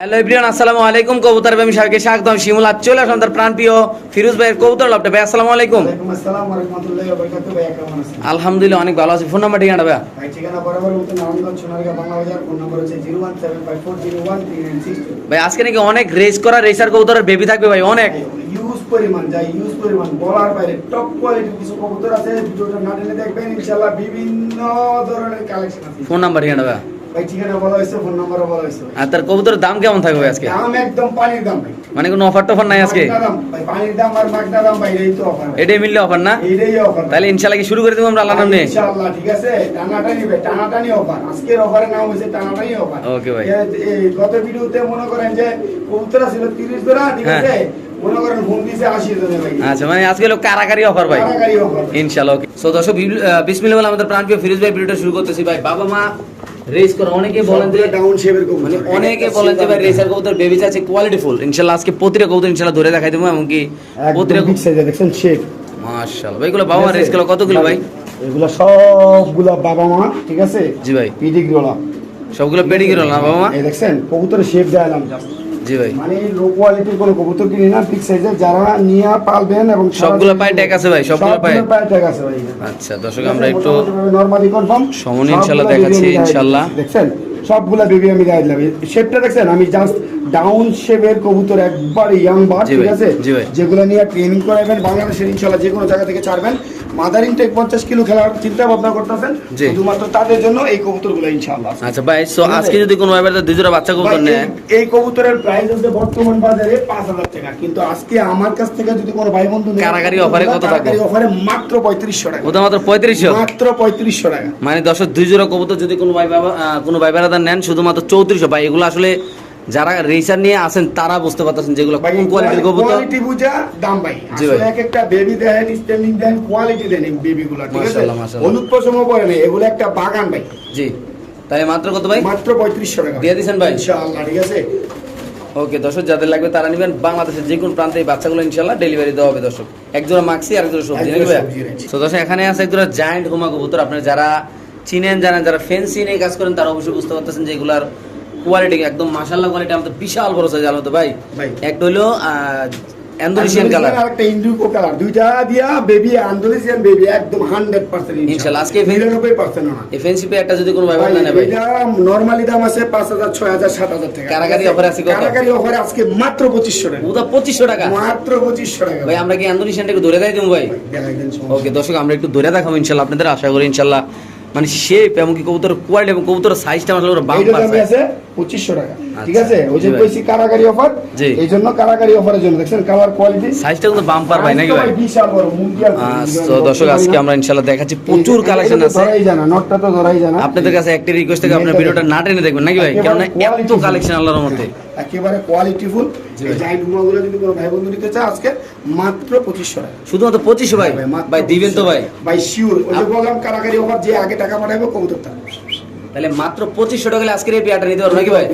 Hello everyone আসসালামু আলাইকুম। কবুতর আমি সারকে স্বাগতম। শিমুল আজ চলে আসলাম তার প্রাণ প্রিয় ফিরোজ ভাইয়ের কবুতর লাভটা ভাই আসসালামু আলাইকুম। আলহামদুলিল্লাহ অনেক ভালো আছি। ফোন নাম্বার ঠিকানা ভাই ভাই ঠিকানা বরাবর ফোন নম্বর হচ্ছে আজকে নাকি অনেক রেস করা রেসার কবুতরের বেবি থাকবে ভাই অনেক। ইউজ পরিমাণ যা ইউজ পরিমাণ। বলার বাইরে টপ কোয়ালিটির কিছু কবুতর আছে ভিডিওটা না দেখবেন। ইনশাআল্লাহ বিভিন্ন ধরনের কালেকশন আছে। ফোন নাম্বার ঠিকানা ভাই ভাই ঠিকানা বলা হয়েছে ফোন নাম্বারও বলা হয়েছে। আর তার কবুতরের দাম কেমন থাকবে আজকে? দাম একদম পানির দাম ভাই। মানে কোনো অফার টফার নাই আজকে? ভাই পানির দাম আর মাগনা দাম ভাই এই তো অফার এটাই মিললে অফার না? এইটাই অফার তাহলে ইনশাল্লাহ কি শুরু করে দেবো আমরা আল্লাহ নাম? ইনশাআল্লাহ ঠিক আছে? টানাটানি ভাই টানাটানি অফার আজকের অফারের নাম টানাটানি অফার Okay ভাই। গত ভিডিওতে মনে করেন যে কবুতর ছিল 30 জোড়া ঠিক হ্যাঁ। আছে মনে করেন ফোন দিছে 80 জনের ভাই। আচ্ছা মানে আজকে কারাকারি অফার ভাই। কারাগারি অফার ইনশাল্লাহ সো দর্শক বিসমিল্লাহ আমাদের প্রাণ প্রিয় ফিরোজ ভাই ভিডিওটা শুরু করতেছি ভাই। বাবা মা রেস করে অনেকে বলেন যে ডাউন শেপের কবুতর মানে অনেকে বলেন যে ভাই রেসার কবুতর বেবি চাচ্ছে কোয়ালিটি ফুল ইনশাআল্লাহ আজকে প্রতিটা কবুতর ইনশাআল্লাহ ধরে দেখাই দেবো কি প্রতিটা বিগ সাইজে দেখছেন শেপ মাশাআল্লাহ ভাই এগুলো বাবা রেসগুলো কতগুলো ভাই? এগুলো সবগুলা বাবা মা ঠিক আছে? জি ভাই। পিডিগ্রোলা সবগুলো পেডি গেল না বাবা মা? এই দেখছেন কবুতরের শেপ দেখালাম। জাস্ট জি ভাই। মানে লো কোয়ালিটির কোনো কবুতর কিনি না বিগ সাইজের যারা নিয়ে পালবেন এবং সবগুলো পায়ে ট্যাগ আছে ভাই, সবগুলো পায়ে? পায়ে ট্যাগ আছে ভাই। আচ্ছা দর্শক আমরা একটু নরমালি কনফার্ম সমন ইনশাআল্লাহ দেখাচ্ছি, ইনশাআল্লাহ। দেখছেন? সবগুলা বেবি আমি শেপটা দেখছেন? আমি জাস্ট ডাউন শেপের কবুতর একবার ইয়াং ঠিক আছে? যেগুলো নিয়ে ট্রেনিং করাবেন বাংলাদেশের ইনশাআল্লাহ যে কোনো জায়গা থেকে ছাড়বেন। মাদার ইনটেক পঞ্চাশ কিলো খেলার চিন্তা ভাবনা করতেছেন শুধুমাত্র তাদের জন্য এই কবুতরগুলো ইনশাআল্লাহ। আচ্ছা ভাই সো আজকে যদি কোনো ব্যাপারে দুই জোড়া বাচ্চা কবুতর নেয়? এই- কবুতরের প্রাইস হচ্ছে বর্তমান বাজারে পাঁচ হাজার টাকা। কিন্তু আজকে আমার কাছ থেকে যদি কোনো ভাই বন্ধু কারাগারি এ কত? কারাগারি অফারে মাত্র পঁয়ত্রিশশো টাকা। ওটা মাত্র পঁয়ত্রিশশো? মাত্র পঁয়ত্রিশশো টাকা। মানে দর্শক দুই জোড়া কবুতর যদি কোনো ভাই বাবা কোনো ভাই বেড়াদার নেন শুধুমাত্র চৌত্রিশশো। ভাই এগুলো আসলে যারা রেসার নিয়ে আসেন তারা বুঝতে পারতেছেন যেগুলো কোন কোয়ালিটির কবুতর। কোয়ালিটি বুঝা দাম ভাই। আসলে এক একটা বেবি দেন স্ট্যান্ডিং দেন কোয়ালিটি দেন এই বেবি গুলা ঠিক আছে। হলুদ পশমও পরে নেই এগুলো একটা বাগান ভাই। জি। তাই মাত্র কত ভাই? মাত্র পঁয়ত্রিশশো টাকা। দিয়ে দিছেন ভাই? ইনশাআল্লাহ ঠিক আছে? ওকে দর্শক যাদের লাগবে তারা নেবেন। বাংলাদেশের যে কোনো প্রান্তে এই বাচ্চাগুলো ইনশাল্লাহ ডেলিভারি দেওয়া হবে দর্শক। এক জোড়া মাক্সি আর এক জোড়া সবজি তো দর্শক এখানে আছে এক জোড়া জায়ান্ট হোমা কবুতর। আপনারা যারা চিনেন জানেন যারা ফেন্সি নিয়ে কাজ করেন তারা অবশ্যই বুঝতে পারতেছেন যে এগুলার কোয়ালিটি একদম মাশাল্লাহ কোয়ালিটি আমাদের বিশাল বড় সাইজ আলো তো ভাই। একটা হলো অ্যান্ডোনেশিয়ান কালার আর একটা ইন্ডিগো কালার দুইটা দিয়া বেবি আন্দোলেশিয়ান বেবি একদম 100% ইনশাআল্লাহ, আজকে আজকে 99% না এই ফেন্সি পে একটা যদি কোনো ভাই ভাই, না ভাই। এটা নরমালি দাম আছে 5000 6000 7000 টাকা। কারাগারি offer আছে কত? কারাগারি অফারে আজকে মাত্র 2500 টাকা। ওটা পঁচিশশো টাকা। মাত্র 2500 টাকা। ভাই আমরা কি অ্যান্ডোনেশিয়ানটা ধরে দেয় দেবো ভাই? ওকে দর্শক আমরা একটু ধরে দেখাবো ইনশাল্লাহ আপনাদের আশা করি ইনশাল্লাহ মানে শেপ এমনকি কবুতর কোয়ালিটি এবং কবুতর সাইজটা আসলে বাম দামে আছে 2500 টাকা। ঠিক আচ্ছা, আছে? ওই যে কইছি কারাগারি অফার এই জন্য কারাগারি অফারের জন্য। দেখছেন কালার কোয়ালিটি সাইজটা কিন্তু বাম্পার ভাই নাকি ভাই? বিশাল বড় মুন্ডিয়াল তো দর্শক আজকে আমরা ইনশাল্লাহ দেখাচ্ছি। প্রচুর কালেকশন আছে। ধরাই জানা নটটা তো ধরাই জানা আপনাদের কাছে একটা রিকোয়েস্ট থেকে আপনার ভিডিওটা না টেনে দেখবেন নাকি ভাই? কেননা এত কালেকশন আল্লাহর মধ্যে একেবারে কোয়ালিটিফুল জি এই। জাইন্টগুলো যদি কোনো ভাই বন্ধু নিতে চায় আজকে মাত্র 2500 টাকা। শুধুমাত্র পঁচিশশো ভাই? ভাই দিবেন তো ভাই। ভাই শিওর ওই যে বললাম কারাগারি অফার যে আগে টাকা পাঠাবে কবুতরটা তাহলে মাত্র পঁচিশশো টাকা আজকের এই পেয়ারটা নিতে পারব নাকি ভাই।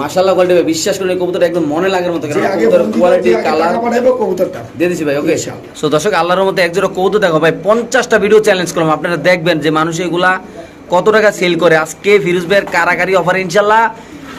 মাশাল্লাহ কোয়ালিটি ভাই বিশ্বাস করুন কবুতর একদম মনে লাগার মতো কবুতর কোয়ালিটি কালার দিয়ে দিচ্ছি ভাই ওকে সো দর্শক আল্লাহর মধ্যে এক কৌতু দেখো ভাই পঞ্চাশটা ভিডিও চ্যালেঞ্জ করলাম। আপনারা দেখবেন যে মানুষ এগুলা কত টাকা সেল করে। আজকে ফিরোজ ভাইয়ের কারাকারি অফার ইনশাল্লাহ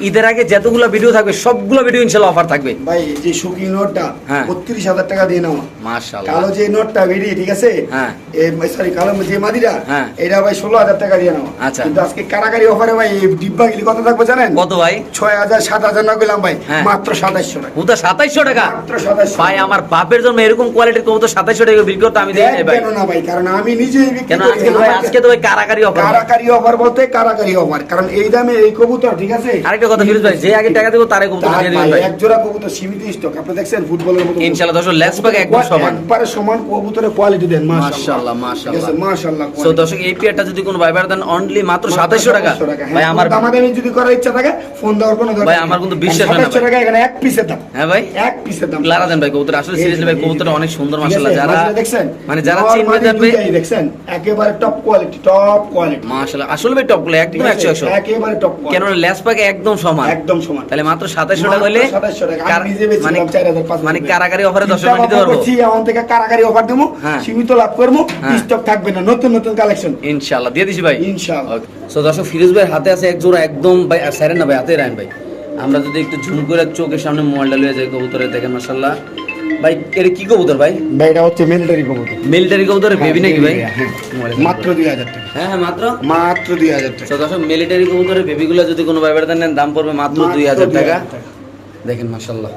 ঈদের আগে যতগুলো ভিডিও থাকবে সবগুলো ভিডিও ইনশাল্লাহ অফার থাকবে। ভাই যে সুকি নোটটা হ্যাঁ। 32000 টাকা দিয়ে নাও। মাশাল্লাহ কালো যে নোটটা বেরি ঠিক আছে? হ্যাঁ। এই সরি কালো যে মাদিরা হ্যাঁ। এটা ভাই 16000 টাকা দিয়ে নাও। আচ্ছা। কিন্তু আজকে কারাগারি অফারে ভাই এই ডিব্বা গিলি কত থাকবে জানেন? কত ভাই? 6000 7000 না গেলাম ভাই হ্যাঁ। মাত্র 2700 টাকা। ওটা সাতাইশশো টাকা? মাত্র 2700 ভাই আমার বাপের জন্য এরকম কোয়ালিটির কবুতর সাতাইশশো টাকা বিক্রি করতে আমি দিই নাই ভাই। কেন না ভাই কারণ আমি নিজেই বিক্রি কেন করি। আজকে ভাই আজকে তো ভাই কারাকারি অফার কারাকারি অফার বলতে কারাকারি অফার কারণ এই দামে এই কবুতর ঠিক আছে? আরেকটা কথা ফিরোজ ভাই যে আগে টাকা দেবো তারে কবুতর দিয়ে দিবেন ভাই, ভাই। এক জোড়া কবুতর সীমিত স্টক আপনি দেখছেন ফুটবলের মতো ইনশাআল্লাহ দর্শক লেস পাকে একদম সমান। একবারে সমান কবুতরের কোয়ালিটি দেন মাশাআল্লাহ, মাশাআল্লাহ। মাশাআল্লাহ। সো দর্শক এই পেয়ারটা যদি কোনো ভাই দেন অনলি মাত্র সাতাইশশো টাকা। ভাই আমার দামাদামি যদি করার ইচ্ছা থাকে ফোন দেওয়ার কোনো দরকার ভাই, আমার কিন্তু বিশ্বাস হয় না 2700 টাকা এখানে এক পিসের দাম। হ্যাঁ ভাই। এক পিসের দাম। লারা দেন ভাই কবুতর। আসলে সিরিয়াসলি ভাই কবুতরটা অনেক সুন্দর মাশাআল্লাহ। যারা দেখছেন? মানে যারা চিনবে দেখছেন? একেবারে টপ কোয়ালিটি টপ কোয়ালিটি মাশাআল্লাহ আসলে ভাই টপ একদম একেবারে টপ কেন লেস পাকে একদম সমান। একদম সমান। তাহলে মাত্র টাকা হলে 2700 টাকা। আমি নিজে বেচছিলাম মানে 4500 মানে কারাগারি অফারে দশ টাকা দিতে পারব। এখন থেকে কারাগারি অফার দেবো হ্যাঁ। সীমিত লাভ করব হ্যাঁ। স্টক থাকবে না নতুন নতুন কালেকশন ইনশাআল্লাহ দিয়ে দিছি ভাই। ইনশাআল্লাহ। সো দর্শক ফিরোজ ভাই হাতে আছে এক জোড়া একদম ভাই না ভাই হাতে ভাই। আমরা যদি একটু ঝুম করে চোখের সামনে মোবাইলটা লয়ে যাই কবুতরে দেখেন মাশাল্লাহ ভাই এটা কি কবুতর ভাই? ভাই এটা হচ্ছে মিলিটারি কবুতর। মিলিটারি কবুতরে বেবি নাকি ভাই? হ্যাঁ, মাত্র দুই হাজার টাকা। হ্যাঁ হ্যাঁ মাত্র? মাত্র দুই হাজার টাকা। দর্শক মিলিটারি কবুতরের বেবিগুলো যদি কোনো নেন দাম পড়বে মাত্র দুই হাজার টাকা। দেখেন মাশাল্লাহ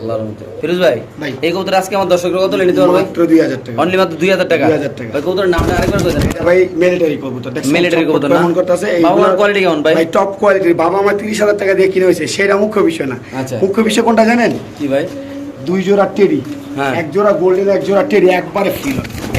আল্লাহর মতো ফিরোজ ভাই ভাই। এই কবুতর আজকে আমার দর্শকরা কত নিতে পারবে? মাত্র দুই হাজার টাকা। অনলি মাত্র দুই হাজার টাকা। 2000 টাকা। ভাই কবুতরের নামটা আরেকবার করে ভাই মিলিটারি কবুতর। দেখছেন? কবুতর না? কেমন করতেছে? বাবা মার quality কেমন ভাই? ভাই টপ কোয়ালিটির বাবা আমার তিরিশ হাজার টাকা দিয়ে কিনে হয়েছে সেটা মুখ্য বিষয় না। আচ্ছা। মুখ্য বিষয় কোনটা জানেন? কি ভাই? দুই জোড়া টেরি হ্যাঁ। এক জোড়া গোল্ডেন এক জোড়া টেরি একবারে ফ্রি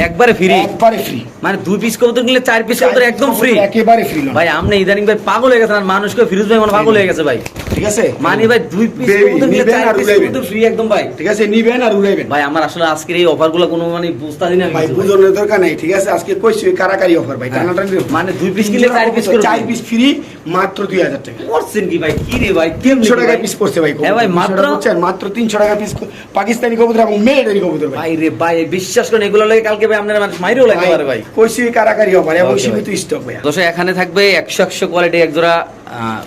একবারে ফ্রি একবারে ফ্রি মানে দুই পিস কবুতর কিনলে চার পিস কবুতর একদম ফ্রি একেবারে ফ্রি ভাই আপনি ইদানিং ভাই পাগল হয়ে গেছেন আর মানুষকে ফিরোজ ভাই মনে পাগল হয়ে গেছে ভাই। ঠিক আছে? মানে ভাই দুই পিস কবুতর নিবেন চার পিস কবুতর ফ্রি একদম ভাই। ঠিক আছে নিবেন আর উড়াইবেন। ভাই আমার আসলে আজকের এই অফারগুলো কোনো মানে বুঝতে দিন ভাই বুঝনের দরকার নাই। ঠিক আছে আজকে কইছি কারাকারি অফার ভাই হ্যাঁ। টানাটানি মানে দুই পিস কিনলে চার পিস করে চার পিস ফ্রি মাত্র দুই হাজার টাকা। করছেন কি ভাই? কি রে ভাই? কেমনি তিনশো কি টাকা পিস পড়ছে ভাই হ্যাঁ ভাই, কবুতর। মাত্র? 300 টাকা মাত্র পিস পাকিস্তানি কবুতর এবং মিলিটারি কবুতর ভাই। ভাই রে ভাই বিশ্বাস করেন এগুলো লাগে কালকে ভাই আপনার মানুষ মাইরেও লাগতে পারে ভাই। কইছি কারাকারি অফার এবং Okay, সীমিত স্টক ভাই। দোষে এখানে থাকবে একশো একশো কোয়ালিটি এক জোড়া আহ,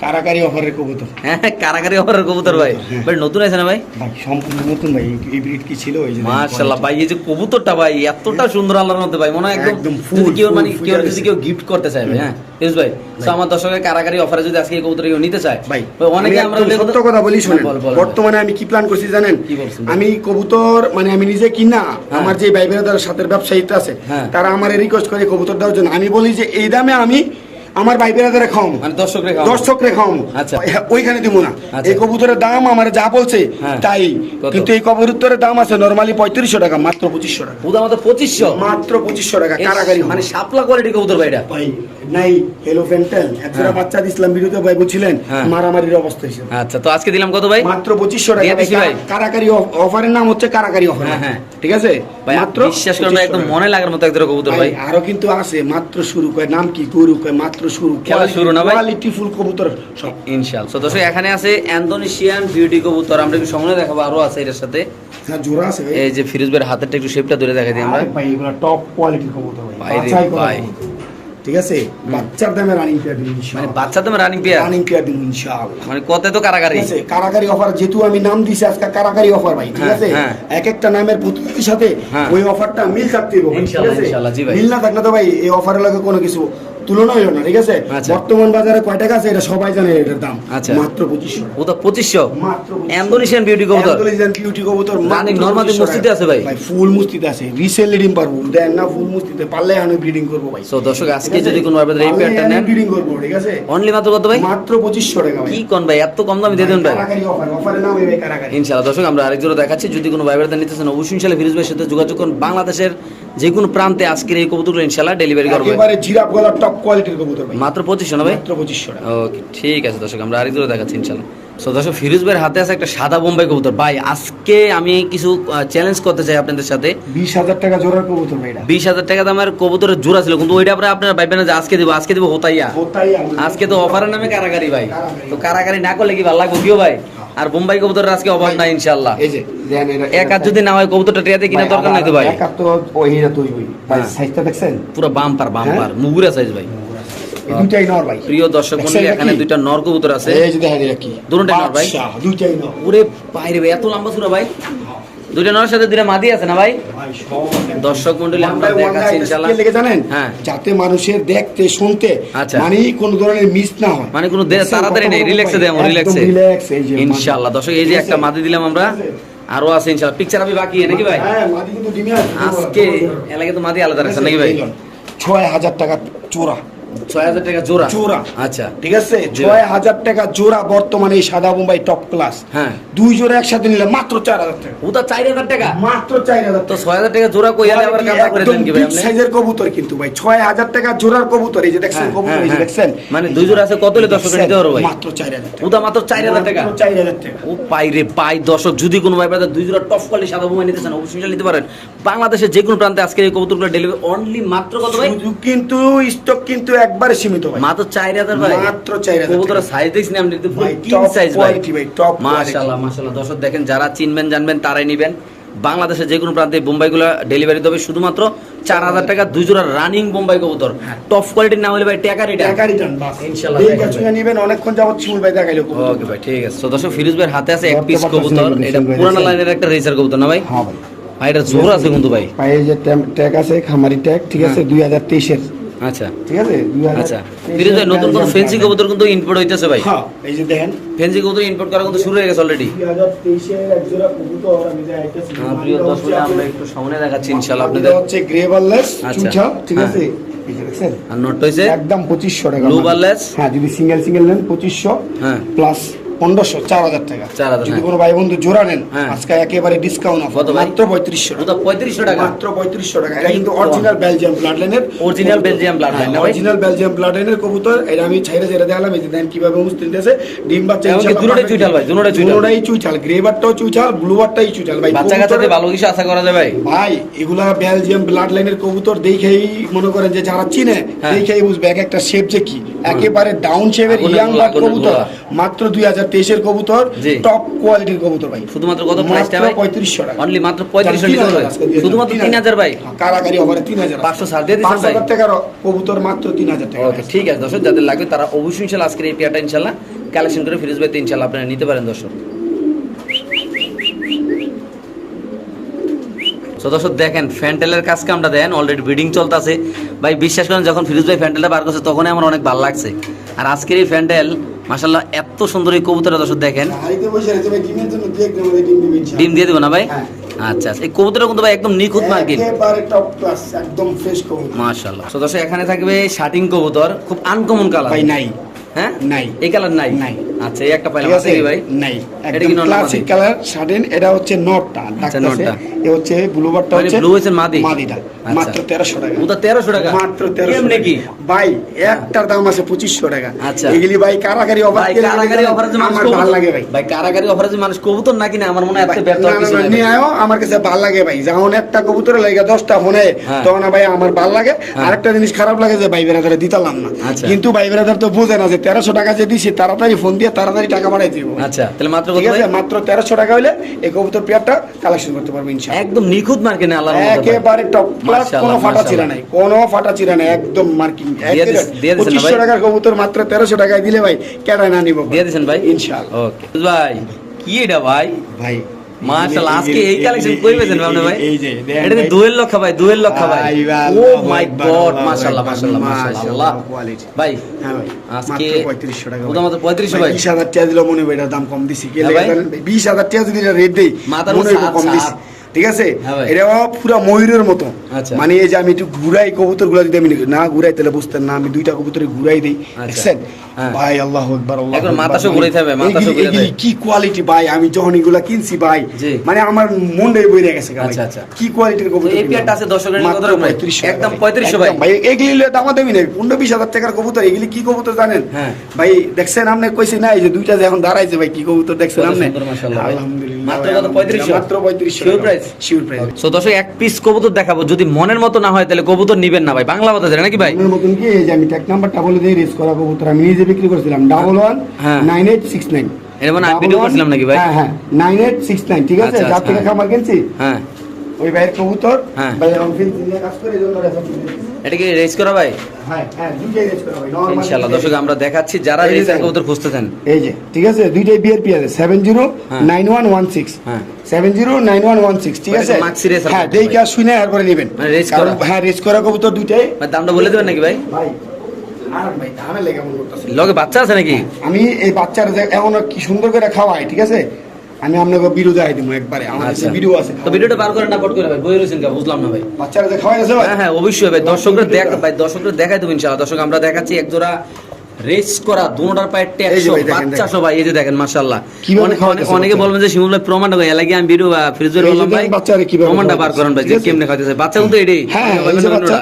কারাকারি অফারের কবুতর। হ্যাঁ কারাগারি অফারের কবুতর ভাই। হ্যাঁ। ভাই নতুন আছে না ভাই? ভাই সম্পূর্ণ নতুন ভাই এই- ব্রিড কি ছিল যে মাশাআল্লাহ ভাই এই যে কবুতরটা ভাই এতটা সুন্দর আল্লাহর মধ্যে ভাই মনে হয় একদম ফুল কেউ মানে কেউ যদি কেউ গিফট করতে চায় ভাই হ্যাঁ। ভাই তো আমার দর্শকের কারাগারি অফারে যদি আজকে এই কবুতর কেউ নিতে চায় ভাই অনেকে আমরা সত্য কথা বলি শুনেন। বর্তমানে আমি কি প্ল্যান করছি জানেন? আমি কবুতর মানে আমি নিজে কিনা আমার যে ভাই সাথে ব্যবসায়িতা আছে হ্যাঁ। তারা আমার রিকোয়েস্ট করে কবুতর দেওয়ার জন্য। আমি বলি যে এই দামে আমি আমার ভাই বোনেদের খাওয়াবো মানে দর্শক রেখা দর্শক রেখাও আচ্ছা। ওইখানে দিব না। আচ্ছা। এই কবুতরের দাম আমার যা বলছে হ্যাঁ। তাই। কিন্তু এই কবুতরের দাম আছে নর্মালি পঁয়ত্রিশশো টাকা মাত্র পঁচিশশো টাকা। পঁচিশশো? মাত্র পঁচিশশো টাকা কারাগারি মানে সাপলা কোয়ালিটি কবুতর ভাইটা ভাই নাই হেলো ফেন্টেল একজোড়া হ্যাঁ। বাচ্চা দিছিলাম ভাই বুঝছিলেন হ্যাঁ। মারামারির অবস্থা হিসেবে আচ্ছা তো আজকে দিলাম কত ভাই? মাত্র টাকা ভাই। কারাকারি অফারের নাম হচ্ছে কারাকারি অফার হ্যাঁ, হ্যাঁ। ঠিক আছে? মাত্র বিশ্বাস করেন একদম মনে লাগার মতো একদম কবুতর ভাই আরও কিন্তু আছে মাত্র শুরু নাম কি গরু কয় মাত্র শুরু। খেলা শুরু না ভাই? কোয়ালিটি ফুল কবুতর সব। ইনশাআল্লাহ। তো দর্শক এখানে আছে অ্যান্ডোনেশিয়ান বিউটি কবুতর। আমরা সামনে দেখাবো আরও আছে এটার সাথে। হ্যাঁ জোড়া আছে ভাই। এই যে ফিরোজ ভাইয়ের হাতেরটা একটু শেপটা ধরে দেখাই দিই আমরা। ভাই এগুলো টপ কোয়ালিটির কবুতর ভাই। ভাই ঠিক আছে? বাচ্চার দামে রানিং পেয়ার দিন মানে বাচ্চার দামে রানিং পেয়ার রানিং পেয়ার দিন ইনশাআল্লাহ। মানে কত তো কারাগারি? আছে? কারাগারি অফার যেহেতু আমি নাম দিছি আজকে কারাগারি অফার ভাই ঠিক হ্যাঁ, আছে? হ্যাঁ। এক একটা নামের প্রতিটির সাথে হ্যাঁ। ওই অফারটা মিল থাকতে হবে ইনশাআল্লাহ, ইনশাআল্লাহ, জি ভাই। মিল না থাকলে তো ভাই এই অফারের লাগে কোনো কিছু তুলনা হইল না ঠিক আছে? আচ্ছা। বর্তমান বাজারে কয় টাকা আছে? এটা সবাই জানে এটার দাম। আচ্ছা। মাত্র পঁচিশশো। ও তো পঁচিশশো? মাত্র 2500 বিউটি কবুতর? Andalusian beauty কবুতর রানিং মাত্র নরমালি 2500 মসজিদে আছে ভাই? ভাই ফুল আছে। ডিম পারব। দেন না ফুল পারলে আমি ব্রিডিং করব ভাই। সো দর্শক আজকে যদি কোনো ভাবে এই পেয়ারটা নেন ব্রিডিং করব ঠিক আছে? অনলি মাত্র কত ভাই? মাত্র পঁচিশশো টাকা ভাই। কি কোন ভাই? এত কম দামে দিয়ে দেন ভাই। অফার নাম এই ইনশাআল্লাহ দর্শক আমরা আরেক জোড়া দেখাচ্ছি। যদি কোনো ভাইবারদা নিতেছেন অবশ্যই ইনশাআল্লাহ ফিরোজ ভাইয়ের সাথে যোগাযোগ করুন। বাংলাদেশের যে কোনো প্রান্তে আজকের এই কবুতরগুলো ইনশাআল্লাহ ডেলিভারি করবে। একেবারে জিরাফ গলার টপ কোয়ালিটির কবুতর ভাই। মাত্র পঁচিশশো না ভাই? মাত্র পঁচিশশো টাকা। ওকে ঠিক আছে দর্শক আমরা আরেক জোড়া দেখাচ্ছি ইনশাআল্লাহ। সো দর্শক ফিরোজ ভাইয়ের হাতে আছে একটা সাদা বোম্বাই কবুতর। ভাই আজকে আমি কিছু চ্যালেঞ্জ করতে চাই আপনাদের সাথে। বিশ হাজার টাকা জোড়ার কবুতর ভাই বিশ হাজার টাকা দামের কবুতরের জোড়া ছিল কিন্তু ওইটা আপনারা আপনারা ভাইবেন যে আজকে দিব আজকে দিব হোতাইয়া। আজকে তো অফারের নামে কারাগারি ভাই। তো কারাগারি না করলে কি ভালো লাগবে? কিও ভাই? আর বোম্বাই কবুতরের আজকে অভাব নাই ইনশাআল্লাহ। এই যে এক আর যদি না হয় কবুতরটা টিয়াতে কিনা দরকার নাই তো ভাই? এক তো ওই হিরা তুই ভাই হ্যাঁ। সাইজটা দেখছেন? পুরো বাম্পার বাম্পার। মুগুরা সাইজ ভাই। দুইটাই নর ভাই। প্রিয় দর্শক বন্ধু এখানে দুইটা নর কবুতর আছে। এই যে দেখেন এটা কি। দুটোটাই নর ভাই? দুইটাই নর। ওরে বাইরে ভাই এত লম্বা সুরা ভাই। দুইটা নরের সাথে দুইটা মাদি আছে না ভাই? দর্শক মন্ডলী আমরা দেখাচ্ছি ইনশাআল্লাহ। লেগে জানেন? হ্যাঁ। যাতে মানুষের দেখতে শুনতে। মানে কোনো ধরনের মিস না হয়। মানে কোনো তাড়াতাড়ি নেই, relax, এই যে ইনশাআল্লাহ। দর্শক এই যে একটা মাদি দিলাম আমরা আরও আছে ইনশাআল্লাহ। পিকচার আমি বাকি নাকি ভাই? হ্যাঁ মাদি কিন্তু ডিমে আছে। আজকে এলাকায় তো মাদি আলাদা রাখছেন নাকি ভাই? ছয় হাজার টাকা চোরা। ছয় হাজার টাকা জোড়া। জোড়া। আচ্ছা। ঠিক আছে। ছয় হাজার টাকা জোড়া বর্তমানে এই সাদা বোম্বাই টপ ক্লাস হ্যাঁ। দুই জোড়া একসাথে নিলে মাত্র চার হাজার টাকা। ও তো চার হাজার টাকা? মাত্র চার হাজার তো ছয় হাজার টাকা জোড়া কই? আবার কাটা করে দেন কি ভাই সাইজের কবুতর কিন্তু ভাই। ছয় হাজার টাকা জোড়ার কবুতর এই যে দেখছেন হ্যাঁ, কবুতর হ্যাঁ, এই যে হ্যাঁ। দেখছেন? মানে দুই জোড়া আছে কত হলে দর্শক নিতে পারব ভাই? মাত্র চার হাজার টাকা। ও মাত্র চার হাজার টাকা? মাত্র চার হাজার টাকা। ও পাই রে পাই দর্শক যদি কোনো ভাই দুই জোড়া টপ কোয়ালিটি সাদা বোমা নিতে চান অবশ্যই নিতে পারেন। বাংলাদেশের যে কোনো প্রান্তে আজকে এই কবুতরগুলো ডেলিভারি অনলি মাত্র কত ভাই? কিন্তু স্টক কিন্তু একবারে সীমিত ভাই। মাত্র চার হাজার ভাই। মাত্র চার হাজার কবুতরের টাকা। সাইজ দেখছি আমি ভাই, কিং সাইজ ভাই। quality ভাই, top মাশাআল্লাহ মাশাআল্লাহ। দর্শক দেখেন যারা চিনবেন জানবেন তারাই নিবেন। বাংলাদেশের যে কোনো প্রান্তে বোম্বাইগুলো ডেলিভারি দেবে। শুধুমাত্র চার হাজার টাকা দুই জোড়া রানিং বোম্বাই কবুতর। টপ কোয়ালিটির না হলে ভাই টাকা রিটার্ন টাকা রিটার্ন দেখেন নিবেন অনেকক্ষণ যাবত শিমুল ভাই দেখাইলো ওকে ভাই ঠিক আছে। তো দর্শক ফিরোজ ভাইয়ের হাতে আছে এক পিস কবুতর। এটা পুরানো লাইনের একটা রেসার কবুতর না ভাই? হ্যাঁ ভাই। ভাই এটা জোর আছে কিন্তু ভাই। ভাই এই যে ট্যাগ আছে খামারি ট্যাগ ঠিক আছে দুই হাজার তেইশের। আচ্ছা। ঠিক আছে? আচ্ছা। ফিরোজ ভাই নতুন কোন ফেন্সি কবুতর কিন্তু ইম্পোর্ট হইতেছে ভাই। হ্যাঁ এই যে দেখেন। ফেন্সি কবুতর ইম্পোর্ট করা কিন্তু শুরু হয়ে গেছে অলরেডি দুই হাজার এক জোড়া কবুতর আমি দেখাইতেছি প্রিয় দর্শক আমরা একটু সামনে দেখাচ্ছি ইনশাআল্লাহ আপনাদের। হচ্ছে গ্রে বারলেস আচ্ছা। ঠিক হ্যাঁ। আছে? আর নোট হইছে? একদম পঁচিশশো টাকা। মানে। barless? হ্যাঁ যদি সিঙ্গেল সিঙ্গেল নেন পঁচিশশো। হ্যাঁ। প্লাস পনেরোশো চার হাজার টাকা। 4,000 যদি হ্যাঁ। কোনো ভাই বন্ধু জোড়া নেন হ্যাঁ। আজকে একেবারে ডিসকাউন্ট অফার মাত্র পঁয়ত্রিশশো পঁয়ত্রিশশো টাকা? মাত্র পঁয়ত্রিশশো টাকা। এটা কিন্তু অরিজিনাল বেলজিয়াম ব্লাড লাইনের Original Belgian bloodline না ভাই? অরিজিনাল বেলজিয়াম ব্লাড লাইনের কবুতর। এটা আমি ছাইরে যেটা দেখালাম। এই যে কীভাবে দিয়েছে ডিম বাচ্চা দুটোটাই। চুইঠাল ভাই, দুটোটাই চুইঠাল। দুটোটাই চুইঠাল। Grey বারটাও চুইঠাল blue বারটাই চুইঠাল। ভাই বাচ্চা কাচ্চাতে ভালো কিছু আশা করা যায় ভাই? ভাই এগুলা বেলজিয়াম ব্লাড লাইনের কবুতর দেখেই মনে করেন যে যারা চিনে হ্যাঁ। দেখেই বুঝবে এক একটা শেপ যে কি। একেবারে ডাউন শেপের ইয়াং বার্ড কবুতর। মাত্র দুই হাজার তেইশের কবুতর টপ কোয়ালিটির কবুতর ভাই। শুধুমাত্র কত প্রাইসটা ভাই? পঁয়ত্রিশশো টাকা। অনলি মাত্র পঁয়ত্রিশশো দিলাম, শুধুমাত্র তিন হাজার। ভাই? কারাগারি অফারে তিন হাজার পাঁচশো ছাড় দিয়ে পাঁচ ভাই? হাজার টাকার কবুতর মাত্র তিন হাজার টাকা। ওকে ঠিক আছে দর্শক যাদের লাগবে তারা অবশ্যই ইনশাল্লাহ আজকের এই পেয়ারটা ইনশাল্লাহ কালেকশন করে ফিরোজ ভাই ইনশাল্লাহ আপনারা নিতে পারেন দর্শক। তো দর্শক দেখেন ফ্যান্টেলের কাজ কামটা দেন অলরেডি ব্রিডিং চলতেছে। ভাই বিশ্বাস করেন যখন ফিরোজ ভাই ফ্যান্টেলটা বার করছে তখনই আমার অনেক ভালো লাগছে। আর আজকের এই ফ্যান্ডেল মাসাল্লাহ এত সুন্দর এই কবুতরটা দর্শক দেখেন। ডিম দিয়ে দেবো না ভাই? হ্যাঁ। আচ্ছা আচ্ছা এই কবুতরটা কিন্তু ভাই একদম নিখুঁত মার্কিন একদম ফ্রেশ কবুতর। মাশাআল্লাহ। তো দর্শক এখানে থাকবে শাটিং কবুতর খুব আনকমন কালার ভাই নাই। হ্যাঁ? নাই। এই কালার নাই? নাই। আচ্ছা এই একটা পাইলাম আছে ভাই নাই একদম ক্লাসিক কালার শার্টেন এটা হচ্ছে নটটা আচ্ছা, নটটা। এ হচ্ছে ব্লু বারটা মানে হচ্ছে blue হচ্ছে মাদি? মাদিটা আচ্ছা। মাত্র 1300 টাকা ওটা তেরোশো টাকা মাত্র 1300 কেমনে কি ভাই একটার দাম আছে 2500 টাকা আচ্ছা। এগুলি ভাই কারাগারি অফার ভাই কারাগারি অফারে যে মানুষ আমার ভালো লাগে ভাই ভাই কারাগারি অফারে যে মানুষ কবুতর না কিনে আমার মনে হয় এত ব্যর্থ কিছু না, নিয়ে আয়ো, আমার কাছে ভালো লাগে ভাই যখন একটা কবুতরের লাগে দশটা ফোনে হ্যাঁ। তখন ভাই আমার ভালো লাগে হ্যাঁ। আরেকটা জিনিস খারাপ লাগে যে ভাই বেড়াদারে দিতালাম না আচ্ছা। কিন্তু ভাই বেড়াদার তো বোঝে না যে তেরোশো টাকা যে দিছি তাড়াতাড়ি ফোন দিয়ে তাড়াতাড়ি টাকা বাড়াই দিব। আচ্ছা তাহলে মাত্র ঠিক আছে? মাত্র তেরোশো টাকা হলে এই কবুতর পেয়ারটা কালেকশন করতে পারব ইনশাআল্লাহ। একদম নিখুঁত মার্কেনে আল্লাহ একেবারে টপ ক্লাস কোনো ফাটা চিরা নাই কোনো ফাটা ছিল নাই একদম মার্কিং পঁচিশশো টাকার কবুতর মাত্র তেরোশো টাকায় দিলে ভাই কেটায় না নিব দিয়ে দিয়েছেন ভাই। ইনশাআল্লাহ। ওকে ভাই কি এটা ভাই? ভাই মাশাআল্লাহ আজকে এই কালেকশন কই পেয়েছেন আপনি ভাই? এই যে এটা ভাই। লক্ষ ভাই দুয়েল লক্ষ ভাই। ভাই, ও মাই গড মাশাআল্লাহ মাশাআল্লাহ মাশাআল্লাহ মাশাআল্লাহ, ভাই হ্যাঁ ভাই আজকে 3500 টাকা ওটা মাত্র 3500 ভাই বিশ হাজার টাকা দিলেও মনে হবে এটার দাম কম দিছি। কে হ্যাঁ লেগে বিশ হাজার টাকা যদি রেট দেই মাথার উপর কম দিছি। ঠিক আছে হ্যাঁ এটা পুরো ময়ূরের মতো আচ্ছা। মানে এই যে আমি একটু ঘুরাই কবুতরগুলা যদি আমি না ঘুরাই তাহলে বুঝতেন না আমি দুইটা কবুতরে ঘুরাই দিই আচ্ছা। দেখছেন হ্যাঁ। ভাই আল্লাহ একবার। কি কোয়ালিটি ভাই আমি যখন এগুলা কিনছি ভাই মানে আমার বইরে গেছে আচ্ছা, আচ্ছা। কি কোয়ালিটির কবুতর এই পেয়ারটা আছে দর্শকের জন্য কত মাত্র টাকা ভাই? 3500 টাকা একদম ভাই। 3500 ভাই। ভাই এগুলি দামা দেবি না পনেরো বিশ হাজার টাকার কবুতর এগুলি কি কবুতর জানেন হ্যাঁ। ভাই দেখছেন আপনি কইছি না এই যে দুইটা যে এখন দাঁড়াইছে ভাই কি কবুতর দেখছেন আপনি। আলহামদুলিল্লাহ মাত্র কত? 3500? মাত্র পঁয়ত্রিশশো Sure price? Sure price so দর্শক এক পিস কবুতর দেখাবো। যদি মনের মতো না হয় তাহলে কবুতর নিবেন না ভাই। বাংলা কথা নাকি ভাই? আপনার মতন কি? এই যে আমি ট্যাগ নাম্বারটা বলে দিই রেস করা কবুতর আমি নিজে বিক্রি করেছিলাম। ডাবল ওয়ান হ্যাঁ। নাইন এর মানে আমি video করছিলাম নাকি ভাই? হ্যাঁ হ্যাঁ। নাইন এইট সিক্স নাইন ঠিক আছে? আচ্ছা, যার আচ্ছা, থেকে হ্যাঁ। খামার কিনছি? হ্যাঁ। ওই ভাইয়ের কবুতর হ্যাঁ। ভাই কাজ করে এটা কি রেস করা ভাই? হ্যাঁ হ্যাঁ দুইটাই রেস করা ভাই ইনশাআল্লাহ দর্শক আমরা দেখাচ্ছি যারা এই যে রেসার দেখেন। কবুতর খুঁজতেছেন। এই যে ঠিক আছে? দুইটাই বিআরপি আছে সেভেন হ্যাঁ। Nine one one six. Seven zero nine one one six ঠিক মানে আছে? হ্যাঁ আর শুনে নেবেন। মানে করা। হ্যাঁ রেস করা কবুতর দুইটাই। দামটা বলে দেবেন নাকি ভাই? আর লেগে বাচ্চা আছে নাকি? আমি এই বাচ্চারা এখন কি সুন্দর করে খাওয়াই ঠিক আছে? আমি আপনাকে ভিডিও দেখাই দিব একবারে আমার কাছে আচ্ছা। ভিডিও আছে। তো ভিডিওটা বার করেন না কট করে ভাই বই রয়েছেন কা বুঝলাম না ভাই। বাচ্চারা খাওয়াই আছে ভাই? হ্যাঁ হ্যাঁ অবশ্যই ভাই দর্শকরা দেখ ভাই দর্শকরা দেখাই দেব ইনশাআল্লাহ। দর্শক আমরা দেখাচ্ছি এক জোড়া রেস করা পায়ে ট্যাক্স। বাচ্চা সবাই এই যে দেখেন মাশাআল্লাহ। অনেক- বলবেন যে শিমুল ভাই প্রমাণটা ভাই এলাকি আমি ভিডিও ফ্রিজের বললাম ভাই প্রমাণটা বার করেন ভাই যে কেমনে খাইতেছে বাচ্চা কিন্তু এটাই। হ্যাঁ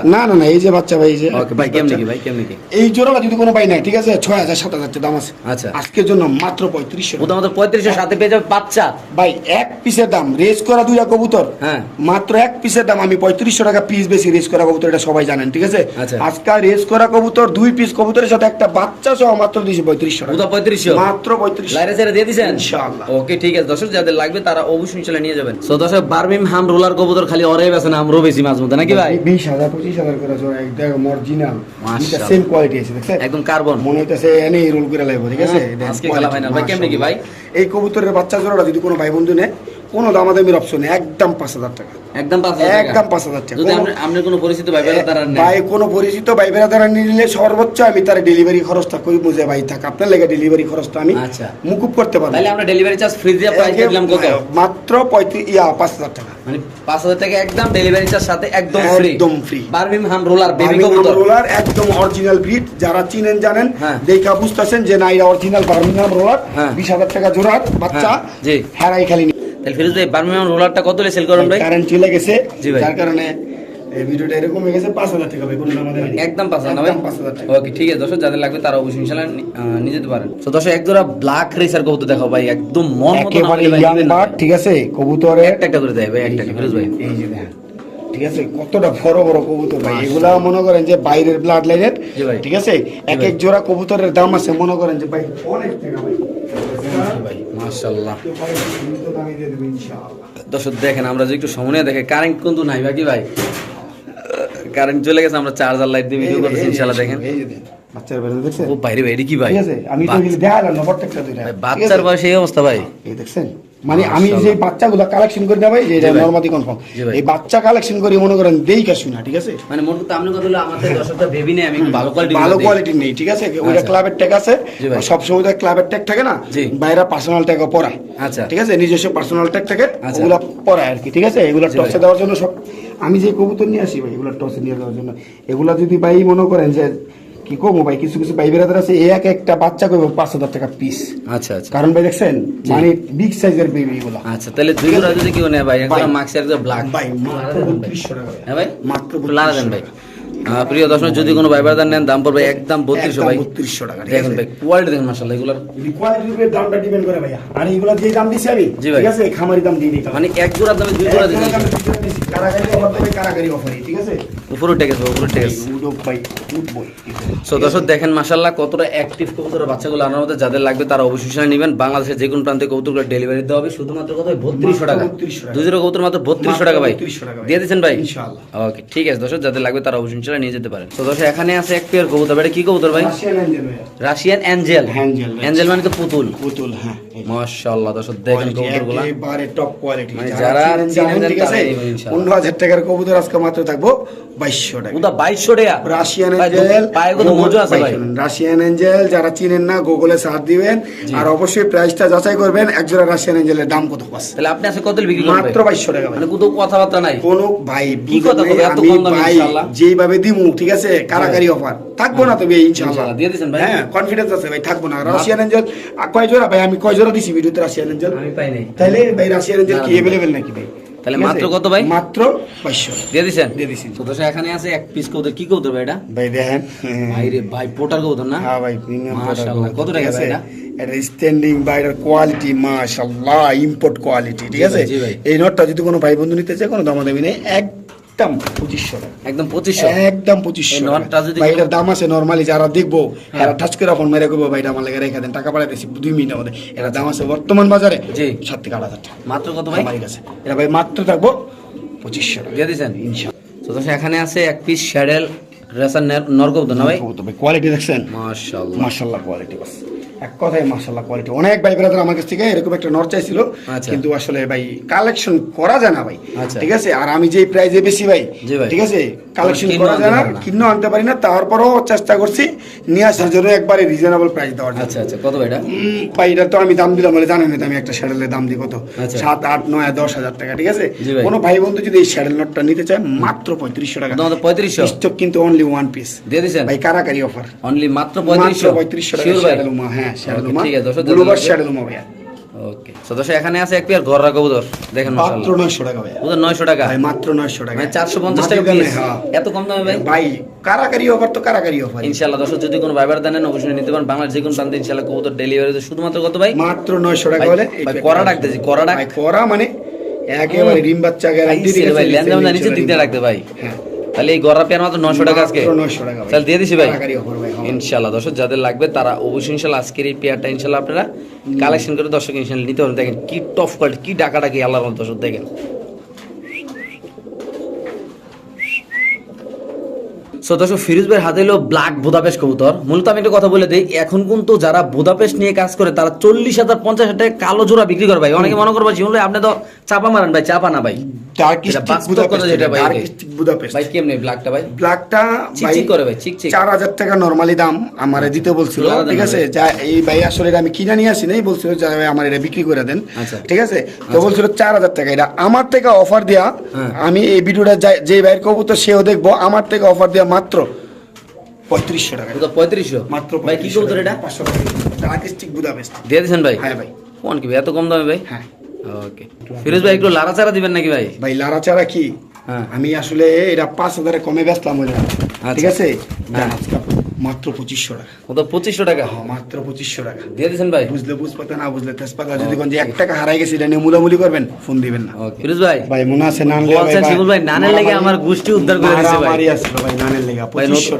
না না না এই যে বাচ্চা ভাই এই যে ওকে ভাই কেমনে কি ভাই কেমনে কি? এই জোড়াটা যদি কোনো ভাই নাই ঠিক আছে? ছয় হাজার সাত দাম আছে। আচ্ছা। আজকের জন্য মাত্র পঁয়ত্রিশশো ওটা আমাদের পঁয়ত্রিশের সাথে পেয়ে যাবে বাচ্চা। ভাই এক পিসের দাম রেস করা দুইটা কবুতর। হ্যাঁ। মাত্র এক পিসের দাম আমি পঁয়ত্রিশশো টাকা পিস বেশি রেস করা কবুতর এটা সবাই জানেন ঠিক আছে? আচ্ছা। আজকাল রেস করা কবুতর দুই পিস কবুতরের সাথে একটা বাচ্চা বাচ্চা সহ মাত্র দিয়েছি পঁয়ত্রিশশো টাকা। পঁয়ত্রিশশো? মাত্র পঁয়ত্রিশ লাইরে ছেড়ে দিয়ে দিছেন ইনশাআল্লাহ। ওকে ঠিক আছে। দর্শক যাদের লাগবে তারা অবশ্যই চলে নিয়ে যাবেন। তো দর্শক বারমিম হাম রোলার কবুতর খালি অরে বেছে না আমরও বেশি মাছ মধ্যে নাকি ভাই? বিশ হাজার পঁচিশ হাজার করে জোড়া একদম অরিজিনাল। সেম কোয়ালিটি আছে দেখছেন? একদম কার্বন মনে হইতেছে এনে রোল করে লাগবে ঠিক আছে? হ্যাঁ, আজকে খেলা। ভাই, কেমনে কি ভাই? এই কবুতরের বাচ্চা জোড়াটা যদি কোনো ভাই বন্ধু নেয় কোনো দামাদামির অপশন একদম পাঁচ হাজার টাকা। একদম পাঁচ হাজার একদম পাঁচ হাজার টাকা। যদি আপনার কোনো পরিচিত ভাই কোনো পরিচিত ভাই বেড়া দ্বারা নিলে সর্বোচ্চ আমি তার ডেলিভারি খরচটা কই বুঝে ভাই থাক আপনার লেগে ডেলিভারি খরচটা আমি আচ্ছা। মুকুব করতে পারব। তাহলে আমরা ডেলিভারি চার্জ ফ্রি দিয়ে প্রাইস দিলাম কত? মাত্র পঁয়ত্রিশ ইয়া পাঁচ হাজার টাকা। মানে পাঁচ হাজার টাকা একদম ডেলিভারি চার্জ সাথে একদম ফ্রি একদম হাম রোলার বেবি বার্মিংহাম কবুতর। রোলার একদম অরিজিনাল ব্রিড যারা চিনেন জানেন হ্যাঁ। দেখা বুঝতেছেন যে না এটা অরিজিনাল বার্মিংহাম রোলার হ্যাঁ। বিশ হাজার টাকা জোড়ার বাচ্চা। হ্যাঁ, জি। হেরাই খালি তাহলে ফিরোজ ভাই বারমিম হাম রোলারটা কত সেল করেন ভাই? কারেন্ট চলে গেছে জি ভাই। যার কারণে এই ভিডিওটা এরকম হয়ে গেছে পাঁচ হাজার টাকা ভাই কোনো আমাদের একদম পাঁচ হাজার না ভাই? একদম পাঁচ হাজার টাকা। ওকে ঠিক আছে দর্শক যাদের লাগবে তারা অবশ্যই ইনশাআল্লাহ নিয়ে যেতে পারেন। তো দর্শক এক ব্ল্যাক রেসার কবুতর দেখো ভাই একদম মন মতো না ভাই ইয়াং নিবেন না। বার্ড ঠিক আছে? কবুতরে একটা একটা করে দেয় ভাই একটা একটা, ফিরোজ ভাই। এই যে দেখেন ঠিক আছে? কতটা বড় বড় কবুতর ভাই। এগুলা মনে করেন যে বাইরের ব্লাড লাইনের। ঠিক আছে? এক এক জোড়া কবুতরের দাম আছে মনে করেন যে ভাই অনেক টাকা ভাই। মাশাআল্লাহ। দর্শক দেখেন আমরা যে একটু সময় দেখে কারেন্ট কিন্তু নাই বাকি ভাই? কারেন্ট চলে গেছে আমরা চার্জার লাইট দিয়ে ভিডিও করতেছি ইনশাআল্লাহ দেখেন। বাচ্চার দেখছেন? ও বাইরে ভাই কি ভাই? ঠিক আছে আমি তো দেখালাম না প্রত্যেকটা দুইটা ভাই, ঠিক বাচ্চার বয়সে এই অবস্থা ভাই। এই দেখছেন? মানে আমি যে বাচ্চাগুলো কালেকশন করে দেবো যে এটা জি কনফার্ম এই বাচ্চা কালেকশন করি মনে করেন দেই কাশু না ঠিক আছে? মানে মোট কথা আপনি কথা হলো আমাদের দর্শকটা বেবি নেই আমি ভালো কোয়ালিটি ভালো কোয়ালিটির নেই ঠিক আছে? ওইটা আচ্ছা। ক্লাবের ট্যাগ আছে। সব সময় তো ক্লাবের ট্যাগ থাকে না। বাইরে পার্সোনাল ট্যাগও পড়ায়। আচ্ছা। ঠিক আছে? নিজস্ব পার্সোনাল ট্যাগ থাকে আচ্ছা। ওগুলা পড়ায় আর কি ঠিক আছে? এগুলা টসে দেওয়ার জন্য সব আমি যে কবুতর নিয়ে আসি ভাই এগুলা টসে নিয়ে দেওয়ার জন্য। এগুলা যদি ভাই মনে করেন যে কি কমো ভাই? কিছু কিছু ভাই বেড়াতে আছে এক একটা বাচ্চা করব পাঁচ হাজার টাকা পিস আচ্ছা আচ্ছা। কারণ ভাই দেখছেন মানে বিগ সাইজের বেবি এগুলা। আচ্ছা তাহলে দুই জোড়া যদি কেউ নেয় ভাই? একটা ভাই। মাক্স আর একটা ব্ল্যাক ভাই ভাই। হ্যাঁ ভাই? মাত্র লাড়া দেন ভাই। প্রিয় দর্শক যদি কোনো নেন দাম পড়বে একদম বত্রিশশো ভাই। বত্রিশশো টাকা দেখেন ভাই কোয়ালিটি দেখেন মাসাল্লাহ এগুলোর। কোয়ালিটির উপরে দামটা ডিপেন্ড করে ভাইয়া। আর এইগুলা যে দাম দিছি আমি জি ভাই। ঠিক আছে? খামারি দাম দিয়ে দিই মানে এক জোড়ার দামে দুই জোড়া দিতে কারাগারি অফার দেবে কারাগারি অফারই ঠিক আছে? উপরে টেকেছে উপরে টেকেছে উডো ভাই উঠবই সো দর্শক দেখেন মাসাল্লাহ কতটা অ্যাক্টিভ কবুতরের বাচ্চাগুলো আনার মধ্যে যাদের লাগবে তারা অবশ্যই নেবেন। বাংলাদেশের যে কোনো প্রান্তে কবুতরগুলো ডেলিভারি দেওয়া হবে। শুধুমাত্র কত বত্রিশশো টাকা। 3200 টাকা। দুই কবুতর মাত্র বত্রিশশো টাকা ভাই। 3200 টাকা দিয়ে দিচ্ছেন ভাই? ইনশাআল্লাহ। ওকে ঠিক আছে দর্শক যাদের লাগবে তারা অবশ্যই সেটা নিয়ে যেতে পারেন। তো দর্শক এখানে আছে এক পেয়ার কবুতর। ভাই এটা কি কবুতর ভাই? Russian angel angel. মানে তো পুতুল। পুতুল হ্যাঁ মাশাআল্লাহ দর্শক দেখেন কবুতরগুলো। একেবারে টপ কোয়ালিটি যারা চিনেন ঠিক আছে তারাই নেবেন ইনশাআল্লাহ। পনেরো হাজার টাকার কবুতর আজকে মাত্র থাকব। বাইশশো টাকা। ওটা বাইশশো টাকা? রাশিয়ান ভাই, অ্যাঞ্জেল পায়ের কত মজা আছে ভাই। রাশিয়ান অ্যাঞ্জেল যারা চিনেন না গুগলে সার্চ দিবেন। আর অবশ্যই প্রাইসটা যাচাই করবেন। এক রাশিয়ান অ্যাঞ্জেলের দাম কত পাচ্ছে? তাহলে আপনি আছে কত বিক্রি করবেন? মাত্র বাইশশো টাকা মানে কোথাও কথাবার্তা নাই। কোনো ভাই কি কথা বুঝেন এত কম দামে ইনশাআল্লাহ? যেইভাবে দিমু ঠিক আছে? কারাগারি অফার থাকব না তবে ইনশাআল্লাহ। ইনশাআল্লাহ, দিয়ে দিছেন ভাই? হ্যাঁ কনফিডেন্স আছে ভাই থাকব না। রাশিয়ান কয় জোড়া? ভাই আমি কয় জোড়া দিছি ভিডিওতে রাশিয়ান অ্যাঞ্জেল আমি পাই নাই। তাইলে ভাই রাশিয়ান অ্যাঞ্জেল কি। নাকি ভাই? তাহলে মাত্র কত ভাই? মাত্র বাইশশো দিয়ে দিছেন? দিয়ে দিছি। তো দশ এখানে আছে এক পিস কবুতর। কি কবুতর ভাই এটা? ভাই দেখেন। ভাই রে ভাই পোটার কবুতর না? হ্যাঁ ভাই প্রিমিয়াম মাশাআল্লাহ, কত টাকা আছে? এটা? স্ট্যান্ডিং কোয়ালিটি মাশাআল্লাহ ইম্পোর্ট কোয়ালিটি ঠিক আছে। এই নটটা যদি কোনো ভাই বন্ধু নিতে চায় কোনো দামাদামি নেই একদম পঁচিশশো। একদম পঁচিশশো? একদম পঁচিশশো। ভাই এটার দাম আছে নর্মালি যারা দেখব হ্যাঁ। এরা টাচ করে ফোন মেরে করব ভাই এটা আমার লেগে রেখে দেন টাকা পাঠাইতেছি দুই মিনিটের মধ্যে। এটা দাম আছে বর্তমান বাজারে জি। সাত থেকে আট হাজার টাকা। মাত্র কত ভাই? আমার কাছে। এটা ভাই মাত্র থাকব পঁচিশশো দিয়ে দিছেন? ইনশাআল্লাহ। তো এখানে আছে এক পিস শ্যাডেল রেসার নর কবুতর না ভাই? কোয়ালিটি দেখছেন? মাশাআল্লাহ। মাশাল্লাহ কোয়ালিটি বাস। এক কথায় মাশাল্লাহ কোয়ালিটি অনেক ভাই ব্রাদার আমার কাছ থেকে এরকম একটা নর চাইছিল আচ্ছা। কিন্তু আসলে ভাই কালেকশন করা যায় না ভাই। আচ্ছা। ঠিক আছে? আর আমি যেই প্রাইজে বেশি ভাই ঠিক আছে? কালেকশন করা যায় না পারে না। কিনেও আনতে পারি না তারপরেও চেষ্টা করছি নিয়ে আসার জন্য একবারে রিজনেবল প্রাইস দেওয়ার আচ্ছা আচ্ছা। কত ভাই এটা? ভাই এটা তো আমি দাম দিলাম বলে জানেন তো আমি একটা স্যাডেলের দাম দিই কত? আচ্ছা। সাত আট নয় দশ হাজার টাকা ঠিক আছে। কোনো ভাই বন্ধু যদি এই স্যাডেল নটটা নিতে চায় মাত্র পঁয়ত্রিশশো টাকা। পঁয়ত্রিশশো? স্টক কিন্তু অনলি ওয়ান পিস দিয়ে দিছেন? ভাই কারাকারি অফার অনলি মাত্র পঁয়ত্রিশশো? পঁয়ত্রিশশো টাকা শ্যাডেলুমা হ্যাঁ শ্যাডেলুমা। ঠিক আছে, দর্শক যাদের গ্লোবাল ভাইয়া। ওকে তো দর্শক এখানে আছে এক পেয়ার ঘররা কবুতর দেখেন মাত্র মাশাআল্লাহ নয়শো টাকা ভাইয়া। ওদের নয়শো টাকা। ভাই মাত্র নয়শো টাকা। মানে চারশো পঞ্চাশ টাকা পিস। এত কম দামে ভাই? ভাই কারাকারি অফার তো কারাকারি অফার ইনশাআল্লাহ দর্শক যদি কোনো ভাইবার দেন অবশ্যই নিতে পারেন। বাংলার যে কোনো প্রান্তে ইনশাআল্লাহ কবুতর ডেলিভারি শুধুমাত্র কত ভাই? মাত্র নয়শো টাকা ভাই- হলে ভাই কড়া ডাকতেছি, কড়া ডাক। ভাই মানে একেবারে ডিম বাচ্চা গ্যারান্টি ভাই নিচে রাখতে ভাই। হ্যাঁ। তাহলে এই গড়া পেয়ার মাত্র নশো টাকা আজকে। মাত্র 900 টাকা ভাই। তাহলে দিয়ে দিছি ভাই। ইনশাল্লাহ দর্শক যাদের লাগবে তারা অবশ্যই ইনশাল্লাহ আজকের এই পেয়ারটা ইনশাল্লাহ আপনারা কালেকশন করে দর্শক ইনশাল্লাহ নিতে পারেন দেখেন কি টপ কোয়ালিটি কি ডাকাটা কি আল্লাহ দর্শক দেখেন। সো দর্শক ফিরোজ ভাইয়ের হাতে হলো ব্ল্যাক বুদাপেস্ট কবুতর। মূলত আমি একটা কথা বলে দিই এখন কিন্তু যারা বুদাপেস্ট নিয়ে কাজ করে তারা চল্লিশ হাজার পঞ্চাশ হাজার টাকা কালো জোড়া বিক্রি করে ভাই। অনেকে মনে করবে জীবন আপনি তো চাপা মারেন ভাই চাপা না ভাই। আমারে দিতে বলছিল আলাদা না ঠিক আছে? ভাই। যা এই ভাই আসলে এটা আমি কিনে নিয়ে আসি নাই বলছিল আমার এটা বিক্রি করে দেন। ঠিক আছে? তো বলছিল চার হাজার টাকা এটা আমার থেকে অফার দেয়া হ্যাঁ। আমি এই ভিডিওটা যাই- যে ভাইয়ের কবুতর সেও দেখব আমার থেকে অফার দেয়া মাত্র পঁয়ত্রিশশো টাকা। পঁয়ত্রিশশো? মাত্র ভাই কি কবুতর এটা? পাঁচশো টাকা। আর্টিস্টিক বুদাবেস্ট দিয়ে দিয়েছেন ভাই? হ্যাঁ ভাই। কোন কি ভাই? এত কম দামে ভাই? হ্যাঁ। ওকে। ফিরোজ ভাই একটু লারা চারা দিবেন নাকি ভাই? ভাই লারা চারা কি? হ্যাঁ। আমি আসলে এটা পাঁচ হাজারে কমে বেচলাম ওই ঠিক আছে? হ্যাঁ। মাত্র পঁচিশশো টাকা। পঁচিশশো টাকা? হ্যাঁ, মাত্র পঁচিশশো টাকা। দিয়ে দিয়েছেন ভাই? বুঝলে বুঝপাতা না বুঝলে তেজপাতা যদি কোন যে এক টাকা হারাই গেছে এটা নিয়ে মুলামুলি করবেন ফোন দিবেন না। ফিরোজ ভাই ভাই মনে আছে নান শিবুল ভাই, নানের লেগে আমার গোষ্ঠী উদ্ধার করে দিছে ভাই। মারি আসলো ভাই নানের লেগে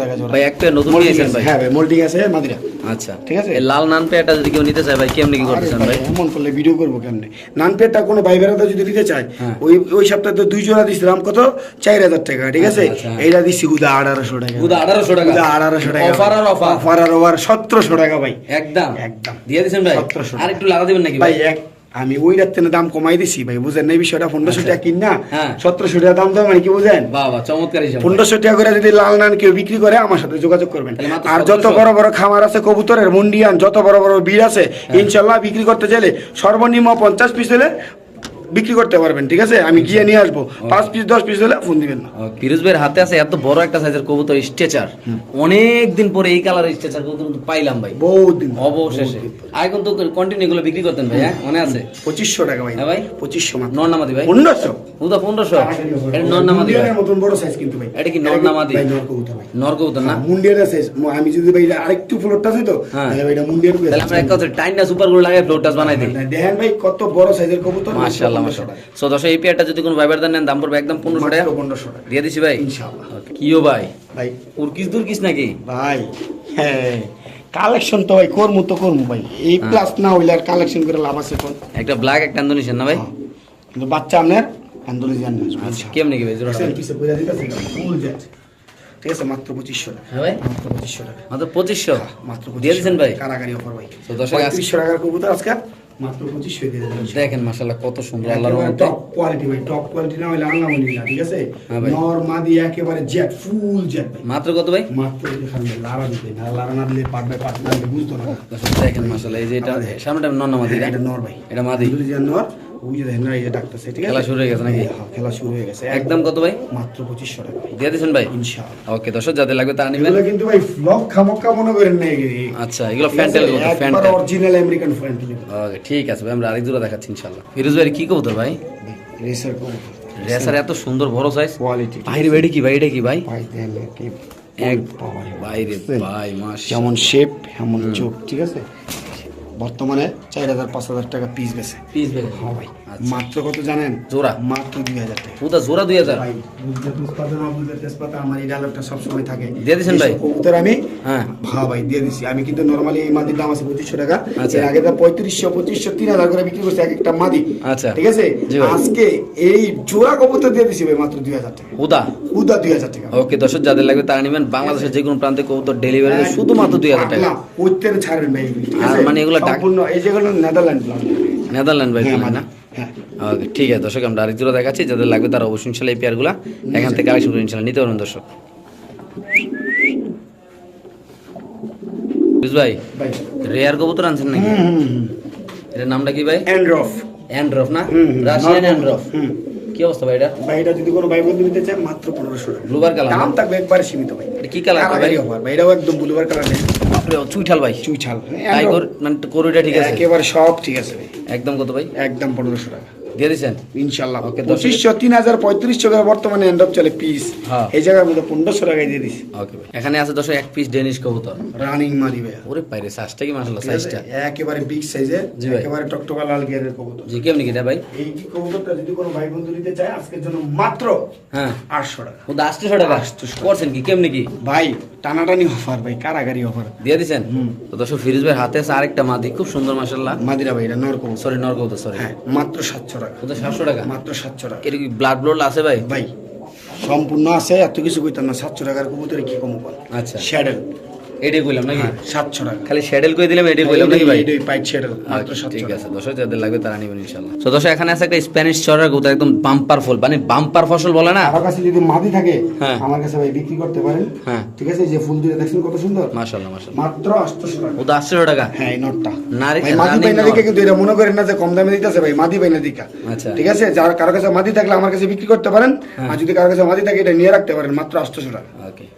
টাকা জোড়া। ভাই একটা নতুন নিয়েছেন ভাই। হ্যাঁ ভাই মোল্ডিং আছে মাদিরা। আচ্ছা। ঠিক আছে? লাল নান পেটা যদি কেউ নিতে চায় ভাই কেমনি কি করতেছেন ভাই, এমন করলে ভিডিও করব কেমনে? নান পেটটা কোনো ভাই যদি দিতে চায় হ্যাঁ। ওই ওই সপ্তাহে তো দুই জোড়া দিছিলাম কত? চার হাজার টাকা ঠিক আছে? আচ্ছা, আচ্ছা। এইটা দিচ্ছি গুদা আঠারোশো টাকা। গুদা 1800 টাকা। আঠারোশো টাকা। Offer আর offer। অফার। আর ওভার সতেরোশো টাকা ভাই। একদম। একদম। দিয়ে দিয়েছেন ভাই? 1700 আর একটু লাড়া দিবেন নাকি ভাই ভাই? এক আমি ওই রাত্রে দাম কমাই দিছি ভাই বুঝেন না এই বিষয়টা? পনেরোশো টাকা কিন? না। সতেরোশো টাকা দাম দেওয়া মানে কি বুঝেন? বাহ বাহ চমৎকার পনেরোশো টাকা করে যদি লাল নান কেউ বিক্রি করে আমার সাথে যোগাযোগ করবেন। আর যত বড় বড় খামার আছে কবুতরের মন্ডিয়ান যত বড় বড় বীর আছে হ্যাঁ। ইনশাল্লাহ বিক্রি করতে চাইলে সর্বনিম্ন পঞ্চাশ পিস হলে বিক্রি করতে পারবেন ঠিক আছে? আমি গিয়ে নিয়ে আসব। পাঁচ পিস দশ পিস হলে ফোন দিবেন না। ফিরোজ ভাইয়ের হাতে আছে এত বড় একটা সাইজের কবুতর স্ট্রেচার অনেক দিন পরে এই কালার স্ট্রেচার কবুতর কিন্তু পাইলাম ভাই। বহুত দিন অবশেষে। আগে কিন্তু কন্টিনিউ গুলো বিক্রি করতেন ভাই হ্যাঁ? মনে আছে? পঁচিশশো টাকা ভাই। হ্যাঁ ভাই? পঁচিশশো মাত্র। নর নামাদি ভাই? পনেরোশো? ওটা পনেরোশো। এটা নর নামাদি ভাই। মতন বড় সাইজ কিন্তু ভাই। এটা কি নর নামাদি? ভাই নর কবুতর ভাই। নর কবুতর না? মুন্ডিয়ার আছে আমি যদি ভাই আরেকটু ফ্লোরটা আছে তো হ্যাঁ। তাহলে ভাই এটা মুন্ডিয়ার তাহলে আমরা এক কথা টাইনটা সুপারগুলো লাগাই ফ্লোর টাচ বানাই দিই। দেখেন ভাই কত বড় সাইজের কবুতর। মাশাআল্লাহ। মাশাআল্লাহ সো দশ এই পেয়ারটা যদি কোনো ভাইবার দেন দাম পড়বে একদম পনেরোশো টাকা। পনেরোশো টাকা। দিয়ে দিছি ভাই। ইনশাআল্লাহ। Okay, কিও ভাই? ভাই। উর্কিস দুর্কিস নাকি? ভাই হ্যাঁ। কালেকশন তো ভাই করমু তো করমু ভাই। এই হ্যাঁ। প্লাস না হইলে আর কালেকশন করে লাভ আছে কোন একটা ব্ল্যাক একটা ইন্দোনেশিয়ান না ভাই? হ্যাঁ। কিন্তু বাচ্চা আপনার আচ্ছা কেমনি ভাই? জোড়াটা। ভাই? দিতেছে ফুল জেট ঠিক আছে মাত্র পঁচিশশো টাকা। হ্যাঁ ভাই? মাত্র পঁচিশশো টাকা। মাত্র পঁচিশশো? মাত্র দিয়ে দিয়েছেন ভাই? কারাগারি অফার ভাই। দর্শক পঁয়ত্রিশশো টাকার কবুতর আজকে। মাত্র পঁচিশশো দিয়ে দেবেন দেখেন মাশাআল্লাহ কত সুন্দর আল্লাহর টপ কোয়ালিটি ভাই টপ কোয়ালিটি না হলে আল্লাহ মনি না ঠিক আছে? নরমা দিয়ে নর মাদি একেবারে জেট ফুল জেট ভাই। মাত্র কত ভাই? মাত্র লারা দিতে না লারা না দিলে পাট না বুঝতো না। দেখেন মাশাআল্লাহ এই যে এটা সামনেটা নন নামাদি এটা নর ভাই। এটা মাদি। নর? ওই যে দেখেন না এই যে ডাকতেছে ঠিক আছে? খেলা শুরু হয়ে গেছে নাকি? হ্যাঁ, খেলা শুরু হয়ে গেছে। একদম কত ভাই? মাত্র পঁচিশশো টাকা। দিয়ে দিয়েছেন ভাই? ইনশাআল্লাহ। ওকে দর্শক যাদের লাগবে তারা নেবেন। এগুলো কিন্তু ভাই ফ্লগ খামক্কা মনে করেন না আচ্ছা এগুলো fantail fantail original American fantail okay ঠিক আছে ভাই আমরা আরেক জোড়া দেখাচ্ছি ইনশাআল্লাহ। ফিরোজ ভাই কি কবুতর ভাই? রেসার কবুতর। রেসার এত সুন্দর বড় সাইজ কোয়ালিটি বাইরে বেড়ে কি ভাই? এটা কি ভাই? ভাই কি এক বাইরে ভাই মাস যেমন শেপ এমন চোখ ঠিক আছে? বর্তমানে চার হাজার পাঁচ হাজার টাকা পিস বেছে পিস ভাই হ্যাঁ ভাই। আচ্ছা। মাত্র কত জানেন? জোড়া? মাত্র দুই হাজার টাকা। জোড়া দুই হাজার। ভাই তেজপাতা না বুঝতে তেজপাতা আমার এই সবসময় থাকে। দিয়ে ভাই? কবুতর আমি হ্যাঁ। হ্যাঁ ভাই দিয়ে দিছি। আমি কিন্তু নর্মালি এই মাদির দাম আছে পঁচিশশো টাকা। আচ্ছা। এর আগে তো পঁয়ত্রিশশো পঁচিশশো তিন হাজার করে বিক্রি করছে এক একটা মাদি। আচ্ছা। ঠিক আছে? আজকে এই জোড়া কবুতর দিয়ে দিছি ভাই মাত্র দুই হাজার টাকা। পুতা উদা দুই হাজার টাকা। ওকে দর্শক যাদের লাগবে তারা নেবেন। বাংলাদেশের যে কোনো প্রান্তে কবুতর ডেলিভারি শুধুমাত্র দুই হাজার টাকা। ওইতের ছাড়বেন ভাই। আর মানে এগুলো সম্পূর্ণ এই যেগুলো নেদারল্যান্ড প্লান্ট নেদারল্যান্ড ভাই হ্যাঁ মানে না? হ্যাঁ। ওকে ঠিক আছে দর্শক আমরা আরেক জোড়া দেখাচ্ছি যাদের লাগবে তারা অবশ্যই ইনশাল্লাহ এই পেয়ারগুলো এখান থেকে কালেকশন করে ইনশাল্লাহ নিতে পারবেন দর্শক। ভাই রেয়ার কবুতর আনছেন নাকি? এটার নামটা কি ভাই? অ্যান্ড্রফ অ্যান্ড্রফ না। রাশিয়ান অ্যান্ড্রফ কি অবস্থা ভাই এটা? ভাই এটা যদি কোনো ভাই বন্ধু নিতে চায় মাত্র পনেরোশো টাকা। ব্লুবার কালার দাম থাকবে একবারে সীমিত ভাই। এটা কি কালার ভাই? এটাও একদম ব্লুবার কালার নেই। চুইঠাল ভাই। চুই ছাল তাই মানে করুটা ঠিক আছে? একেবারে সব ঠিক আছে ভাই। একদম কত ভাই? একদম পনেরোশো টাকা। দিয়ে ইনশাল্লাহ পঁচিশশো তিন হাজার পঁয়ত্রিশশো করে বর্তমানে এন্ডপ চলে পিস হ্যাঁ। এই জায়গার মধ্যে পনেরোশো টাকায় দিয়ে দিস ওকে ভাই। এখানে আছে দর্শক এক পিস ডেনিশ কবুতর। রানিং মারি ভাইয়া। ওরে পাইরে সাইজটা কি মাশাআল্লাহ সাইজটা একেবারে বিগ সাইজের জি ভাই। একেবারে টকটকা লাল গিয়ারের কবুতর। জি কেমনি ভাই? এই কবুতরটা যদি কোনো ভাই বন্ধু নিতে চায় আজকের জন্য মাত্র হ্যাঁ। আটশো টাকা। ও আটশো টাকা? 800 করছেন কি কেমনি কি? ভাই টানাটানি অফার ভাই কারাগারি অফার দিয়ে দিছেন? তো দর্শক ফিরোজ ভাই হাতে আছে আরেকটা মাদি খুব সুন্দর মাশাআল্লাহ। মাদিরা ভাই এটা নর কবুতর। সরি নর কবুতর সরি। হ্যাঁ মাত্র সাতশো টাকা সাতশো টাকা? মাত্র সাতশো টাকা। এটা কি ব্লাড ব্লোড আছে ভাই? ভাই সম্পূর্ণ আছে এত কিছু কইতাম না। সাতশো টাকার কবুতরে কি কম আচ্ছা। শ্যাডেল এটাই কইলাম নাকি? সাতশো টাকা। খালি শ্যাডেল কই দিলাম এটাই কইলাম নাকি ভাই? এটাই পাইট মাত্র আচ্ছা, সাতশো ঠিক আছে দর্শক যাদের লাগবে তারা নিবেন ইনশাআল্লাহ। তো দর্শক এখানে আছে একটা স্প্যানিশ চড়ার একদম বাম্পার ফুল মানে বাম্পার ফসল বলে না? আমার কাছে যদি মাদি থাকে হ্যাঁ। আমার কাছে ভাই বিক্রি করতে পারেন। হ্যাঁ। ঠিক আছে এই যে ফুল দিয়ে দেখছেন কত সুন্দর? মাশাআল্লাহ মাশাআল্লাহ। মাত্র আটশোশো টাকা। ওটা আটশো টাকা? হ্যাঁ এই নোটটা। নারী- ভাই মাদি পাইনা দিকে কিন্তু এটা মনে করেন না যে কম দামে দিতেছে ভাই মাদি পাইনা দিকা আচ্ছা। ঠিক আছে যার কারও কাছে মাদি থাকলে আমার কাছে বিক্রি করতে পারেন। হ্যাঁ। আর যদি কারও কাছে মাদি থাকে এটা নিয়ে রাখতে পারেন মাত্র আটশোশো টাকা। ওকে।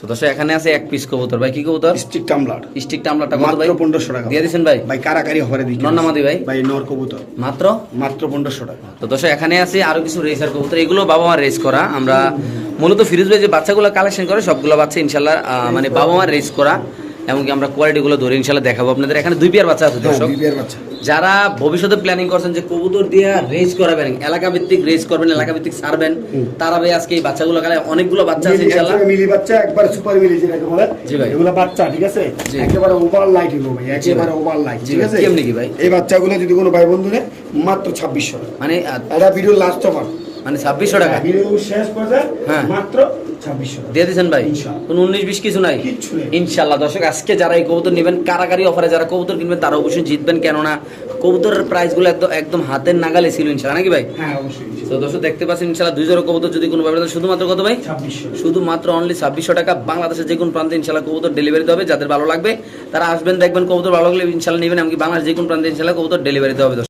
তো দর্শক এখানে আছে এক পিস কবুতর। ভাই কি কবুতর? স্টিক টামলার। স্টিক টামলারটা কত ভাই? মাত্র পনেরোশো টাকা। দিয়ে দিবেন ভাই। ভাই কারাকারি নন্নামাদি ভাই? ভাই নর কবুতর। মাত্র? মাত্র 1500 টাকা। তো দর্শক এখানে আছে আরও কিছু রেসার কবুতর। এগুলো বাবা মা রেস করা। আমরা মূলত ফিরোজ ভাই যে বাচ্চাগুলো কালেকশন করে সবগুলো বাচ্চা ইনশাল্লাহ মানে বাবা মা রেস করা। এমনকি আমরা কোয়ালিটি গুলো ধরে ইনশাল্লাহ দেখাবো। আপনাদের এখানে দুই পেয়ার বাচ্চা আছে দর্শক। যারা ভবিষ্যতে প্ল্যানিং করছেন যে কবুতর দিয়ে রেস করাবেন এলাকা ভিত্তিক রেস করবেন এলাকা ভিত্তিক ছাড়বেন তারা ভাই আজকে এই বাচ্চাগুলো কালে অনেকগুলো বাচ্চা আছে ইনশাল্লাহ মিলি বাচ্চা একবার সুপার মিলি যেটাকে বলে জি ভাই। এগুলো বাচ্চা ঠিক আছে? একেবারে ওভার লাইট হইব ভাই একেবারে ওভার লাইট ঠিক আছে? কেমনি কি ভাই? এই বাচ্চাগুলো যদি কোনো ভাই বন্ধু নেয় মাত্র ছাব্বিশশো টাকা। মানে এটা ভিডিও লাস্ট অফার মানে ছাব্বিশশো টাকা? ভিডিও শেষ করে হ্যাঁ। মাত্র দিয়ে দিয়েছেন ভাই? কোন উনিশ বিশ কিছু নাই? ইনশাল্লাহ দর্শক আজকে যারা এই কবুতর নেবেন কারাগারি অফারে যারা কবুতর কিনবেন তারা অবশ্যই জিতবেন। কেননা কবুতরের প্রাইস একদম একদম হাতের নাগালে ছিল ইনশাল্লাহ নাকি ভাই? হ্যাঁ তো দর্শক দেখতে পাচ্ছেন ইনশাল্লাহ দুই জোড়া কবুতর যদি কোনো শুধুমাত্র কত ভাই? শুধুমাত্র অনলি ছাব্বিশশো টাকা। বাংলাদেশের যে কোনো প্রান্তে ইনশাল্লাহ কবুতর ডেলিভারি হবে। যাদের ভালো লাগবে তারা আসবেন দেখবেন কবুতর ভালো লাগলে ইনশাল্লাহ নেবেন। এমনকি বাংলাদেশ যে কোনো প্রান্তে ইনশাল্লাহ কবুতর ডেলিভারি দেওয়া হবে।